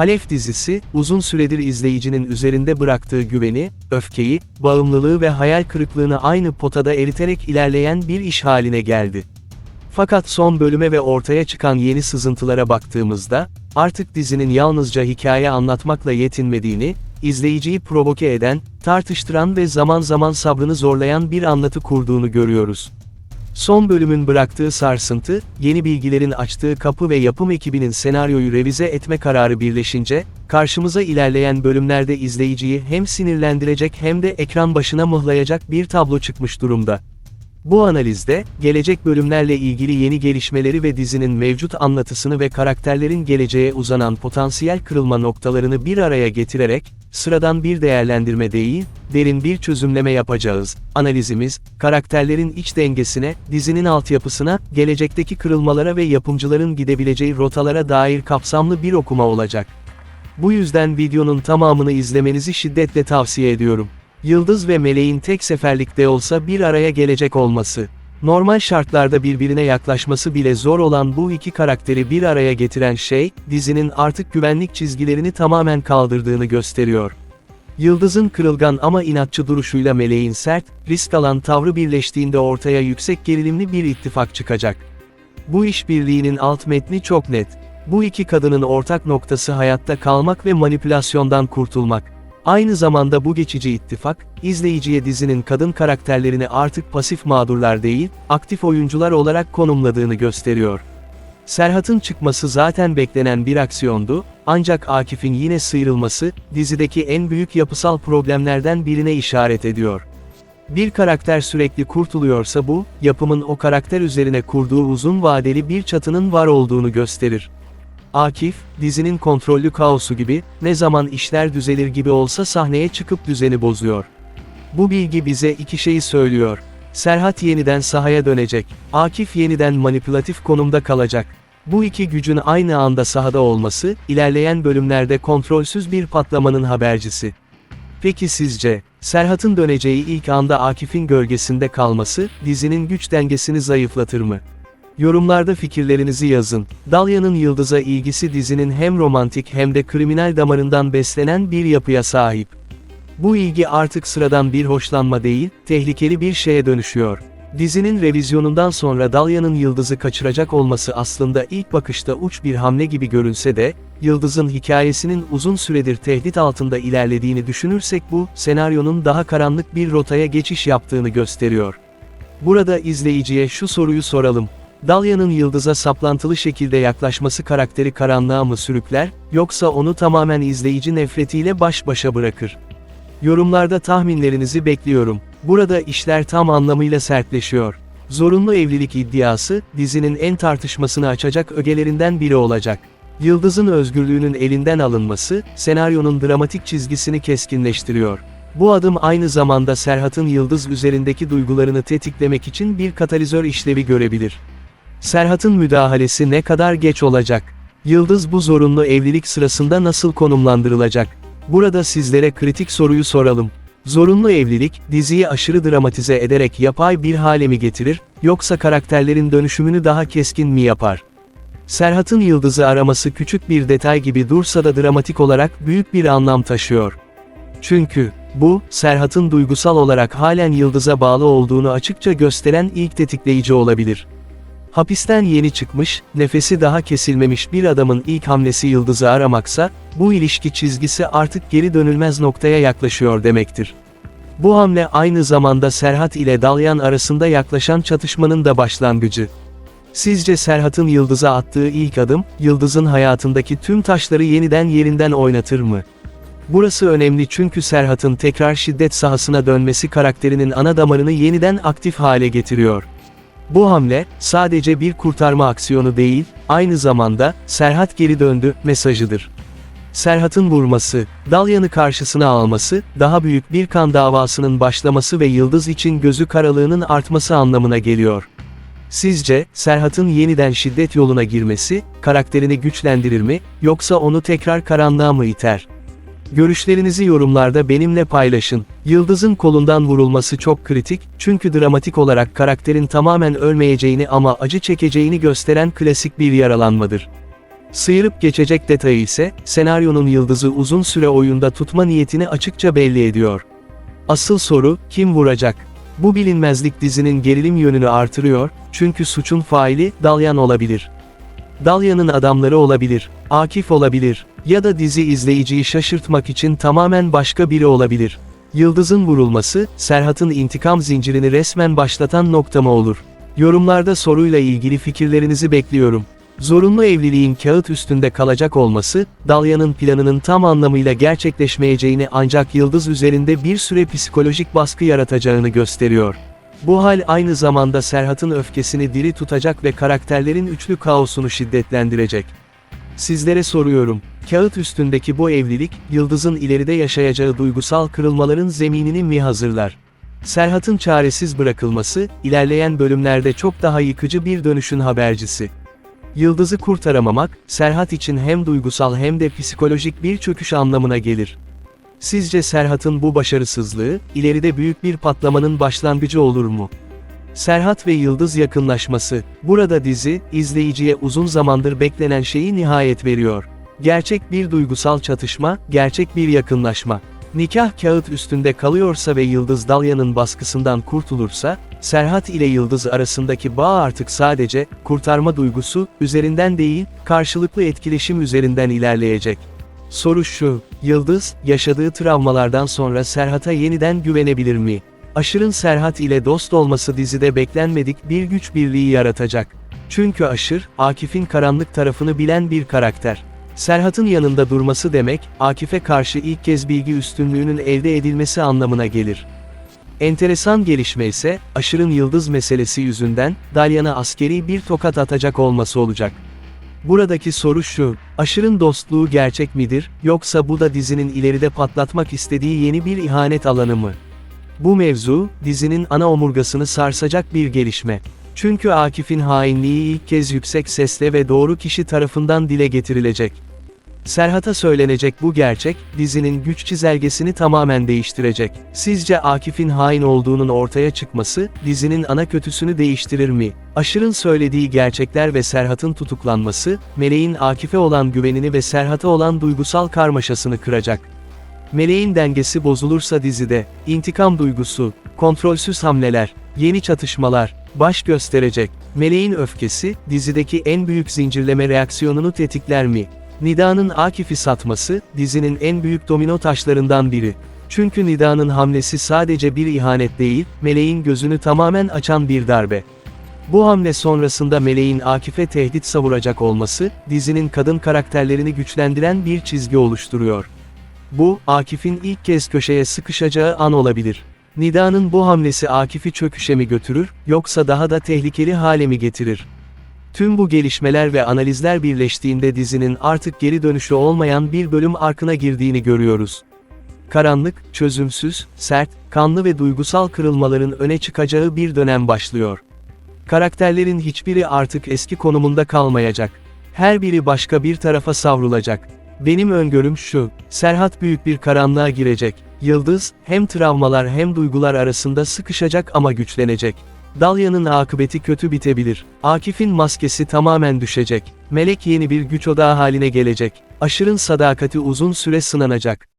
Halef dizisi, uzun süredir izleyicinin üzerinde bıraktığı güveni, öfkeyi, bağımlılığı ve hayal kırıklığını aynı potada eriterek ilerleyen bir iş haline geldi. Fakat son bölüme ve ortaya çıkan yeni sızıntılara baktığımızda, artık dizinin yalnızca hikaye anlatmakla yetinmediğini, izleyiciyi provoke eden, tartıştıran ve zaman zaman sabrını zorlayan bir anlatı kurduğunu görüyoruz. Son bölümün bıraktığı sarsıntı, yeni bilgilerin açtığı kapı ve yapım ekibinin senaryoyu revize etme kararı birleşince, karşımıza ilerleyen bölümlerde izleyiciyi hem sinirlendirecek hem de ekran başına mıhlayacak bir tablo çıkmış durumda. Bu analizde, gelecek bölümlerle ilgili yeni gelişmeleri ve dizinin mevcut anlatısını ve karakterlerin geleceğe uzanan potansiyel kırılma noktalarını bir araya getirerek, sıradan bir değerlendirme değil, derin bir çözümleme yapacağız. Analizimiz, karakterlerin iç dengesine, dizinin altyapısına, gelecekteki kırılmalara ve yapımcıların gidebileceği rotalara dair kapsamlı bir okuma olacak. Bu yüzden videonun tamamını izlemenizi şiddetle tavsiye ediyorum. Yıldız ve Meleğin tek seferlikte olsa bir araya gelecek olması. Normal şartlarda birbirine yaklaşması bile zor olan bu iki karakteri bir araya getiren şey, dizinin artık güvenlik çizgilerini tamamen kaldırdığını gösteriyor. Yıldız'ın kırılgan ama inatçı duruşuyla Meleğin sert, risk alan tavrı birleştiğinde ortaya yüksek gerilimli bir ittifak çıkacak. Bu işbirliğinin alt metni çok net. Bu iki kadının ortak noktası hayatta kalmak ve manipülasyondan kurtulmak. Aynı zamanda bu geçici ittifak, izleyiciye dizinin kadın karakterlerini artık pasif mağdurlar değil, aktif oyuncular olarak konumladığını gösteriyor. Serhat'ın çıkması zaten beklenen bir aksiyondu, ancak Akif'in yine sıyrılması, dizideki en büyük yapısal problemlerden birine işaret ediyor. Bir karakter sürekli kurtuluyorsa bu, yapımın o karakter üzerine kurduğu uzun vadeli bir çatının var olduğunu gösterir. Akif, dizinin kontrollü kaosu gibi, ne zaman işler düzelir gibi olsa sahneye çıkıp düzeni bozuyor. Bu bilgi bize iki şeyi söylüyor. Serhat yeniden sahaya dönecek. Akif yeniden manipülatif konumda kalacak. Bu iki gücün aynı anda sahada olması, ilerleyen bölümlerde kontrolsüz bir patlamanın habercisi. Peki sizce, Serhat'ın döneceği ilk anda Akif'in gölgesinde kalması, dizinin güç dengesini zayıflatır mı? Yorumlarda fikirlerinizi yazın. Dalya'nın Yıldız'a ilgisi dizinin hem romantik hem de kriminal damarından beslenen bir yapıya sahip. Bu ilgi artık sıradan bir hoşlanma değil, tehlikeli bir şeye dönüşüyor. Dizinin revizyonundan sonra Dalya'nın Yıldız'ı kaçıracak olması aslında ilk bakışta uç bir hamle gibi görünse de, Yıldız'ın hikayesinin uzun süredir tehdit altında ilerlediğini düşünürsek bu, senaryonun daha karanlık bir rotaya geçiş yaptığını gösteriyor. Burada izleyiciye şu soruyu soralım. Dalya'nın yıldıza saplantılı şekilde yaklaşması karakteri karanlığa mı sürükler, yoksa onu tamamen izleyici nefretiyle baş başa bırakır? Yorumlarda tahminlerinizi bekliyorum. Burada işler tam anlamıyla sertleşiyor. Zorunlu evlilik iddiası, dizinin en tartışmasını açacak ögelerinden biri olacak. Yıldız'ın özgürlüğünün elinden alınması, senaryonun dramatik çizgisini keskinleştiriyor. Bu adım aynı zamanda Serhat'ın Yıldız üzerindeki duygularını tetiklemek için bir katalizör işlevi görebilir. Serhat'ın müdahalesi ne kadar geç olacak? Yıldız bu zorunlu evlilik sırasında nasıl konumlandırılacak? Burada sizlere kritik soruyu soralım. Zorunlu evlilik, diziyi aşırı dramatize ederek yapay bir hale mi getirir, yoksa karakterlerin dönüşümünü daha keskin mi yapar? Serhat'ın Yıldız'ı araması küçük bir detay gibi dursa da dramatik olarak büyük bir anlam taşıyor. Çünkü, bu, Serhat'ın duygusal olarak halen Yıldız'a bağlı olduğunu açıkça gösteren ilk tetikleyici olabilir. Hapisten yeni çıkmış, nefesi daha kesilmemiş bir adamın ilk hamlesi Yıldız'ı aramaksa, bu ilişki çizgisi artık geri dönülmez noktaya yaklaşıyor demektir. Bu hamle aynı zamanda Serhat ile Dalyan arasında yaklaşan çatışmanın da başlangıcı. Sizce Serhat'ın Yıldız'a attığı ilk adım, Yıldız'ın hayatındaki tüm taşları yeniden yerinden oynatır mı? Burası önemli çünkü Serhat'ın tekrar şiddet sahasına dönmesi karakterinin ana damarını yeniden aktif hale getiriyor. Bu hamle, sadece bir kurtarma aksiyonu değil, aynı zamanda, Serhat geri döndü, mesajıdır. Serhat'ın vurması, Dalyan'ı karşısına alması, daha büyük bir kan davasının başlaması ve Yıldız için gözü karalığının artması anlamına geliyor. Sizce, Serhat'ın yeniden şiddet yoluna girmesi, karakterini güçlendirir mi, yoksa onu tekrar karanlığa mı iter? Görüşlerinizi yorumlarda benimle paylaşın. Yıldız'ın kolundan vurulması çok kritik, çünkü dramatik olarak karakterin tamamen ölmeyeceğini ama acı çekeceğini gösteren klasik bir yaralanmadır. Sıyırıp geçecek detayı ise, senaryonun yıldızı uzun süre oyunda tutma niyetini açıkça belli ediyor. Asıl soru, kim vuracak? Bu bilinmezlik dizinin gerilim yönünü artırıyor, çünkü suçun faili, Dalyan olabilir. Dalyan'ın adamları olabilir, Akif olabilir, ya da dizi izleyiciyi şaşırtmak için tamamen başka biri olabilir. Yıldız'ın vurulması, Serhat'ın intikam zincirini resmen başlatan nokta mı olur? Yorumlarda soruyla ilgili fikirlerinizi bekliyorum. Zorunlu evliliğin kağıt üstünde kalacak olması, Dalyan'ın planının tam anlamıyla gerçekleşmeyeceğini ancak Yıldız üzerinde bir süre psikolojik baskı yaratacağını gösteriyor. Bu hal aynı zamanda Serhat'ın öfkesini diri tutacak ve karakterlerin üçlü kaosunu şiddetlendirecek. Sizlere soruyorum, kağıt üstündeki bu evlilik, Yıldız'ın ileride yaşayacağı duygusal kırılmaların zeminini mi hazırlar? Serhat'ın çaresiz bırakılması, ilerleyen bölümlerde çok daha yıkıcı bir dönüşün habercisi. Yıldız'ı kurtaramamak, Serhat için hem duygusal hem de psikolojik bir çöküş anlamına gelir. Sizce Serhat'ın bu başarısızlığı, ileride büyük bir patlamanın başlangıcı olur mu? Serhat ve Yıldız yakınlaşması, burada dizi, izleyiciye uzun zamandır beklenen şeyi nihayet veriyor. Gerçek bir duygusal çatışma, gerçek bir yakınlaşma. Nikah kağıt üstünde kalıyorsa ve Yıldız Dalya'nın baskısından kurtulursa, Serhat ile Yıldız arasındaki bağ artık sadece, kurtarma duygusu, üzerinden değil, karşılıklı etkileşim üzerinden ilerleyecek. Soru şu, Yıldız, yaşadığı travmalardan sonra Serhat'a yeniden güvenebilir mi? Aşır'ın Serhat ile dost olması dizide beklenmedik bir güç birliği yaratacak. Çünkü Aşır, Akif'in karanlık tarafını bilen bir karakter. Serhat'ın yanında durması demek, Akif'e karşı ilk kez bilgi üstünlüğünün elde edilmesi anlamına gelir. Enteresan gelişme ise, Aşır'ın yıldız meselesi yüzünden, Dalyan'a askeri bir tokat atacak olması olacak. Buradaki soru şu, Aşır'ın dostluğu gerçek midir, yoksa bu da dizinin ileride patlatmak istediği yeni bir ihanet alanı mı? Bu mevzu, dizinin ana omurgasını sarsacak bir gelişme. Çünkü Akif'in hainliği ilk kez yüksek sesle ve doğru kişi tarafından dile getirilecek. Serhat'a söylenecek bu gerçek, dizinin güç çizelgesini tamamen değiştirecek. Sizce Akif'in hain olduğunun ortaya çıkması, dizinin ana kötüsünü değiştirir mi? Aşır'ın söylediği gerçekler ve Serhat'ın tutuklanması, Meleğin Akif'e olan güvenini ve Serhat'a olan duygusal karmaşasını kıracak. Meleğin dengesi bozulursa dizide, intikam duygusu, kontrolsüz hamleler, yeni çatışmalar, baş gösterecek. Meleğin öfkesi, dizideki en büyük zincirleme reaksiyonunu tetikler mi? Nida'nın Akif'i satması, dizinin en büyük domino taşlarından biri. Çünkü Nida'nın hamlesi sadece bir ihanet değil, Meleğin gözünü tamamen açan bir darbe. Bu hamle sonrasında Meleğin Akif'e tehdit savuracak olması, dizinin kadın karakterlerini güçlendiren bir çizgi oluşturuyor. Bu, Akif'in ilk kez köşeye sıkışacağı an olabilir. Nida'nın bu hamlesi Akif'i çöküşe mi götürür, yoksa daha da tehlikeli hale mi getirir? Tüm bu gelişmeler ve analizler birleştiğinde dizinin artık geri dönüşü olmayan bir bölüm arkına girdiğini görüyoruz. Karanlık, çözümsüz, sert, kanlı ve duygusal kırılmaların öne çıkacağı bir dönem başlıyor. Karakterlerin hiçbiri artık eski konumunda kalmayacak. Her biri başka bir tarafa savrulacak. Benim öngörüm şu, Serhat büyük bir karanlığa girecek. Yıldız, hem travmalar hem duygular arasında sıkışacak ama güçlenecek. Dalya'nın akıbeti kötü bitebilir. Akif'in maskesi tamamen düşecek. Melek yeni bir güç odağı haline gelecek. Aşır'ın sadakati uzun süre sınanacak.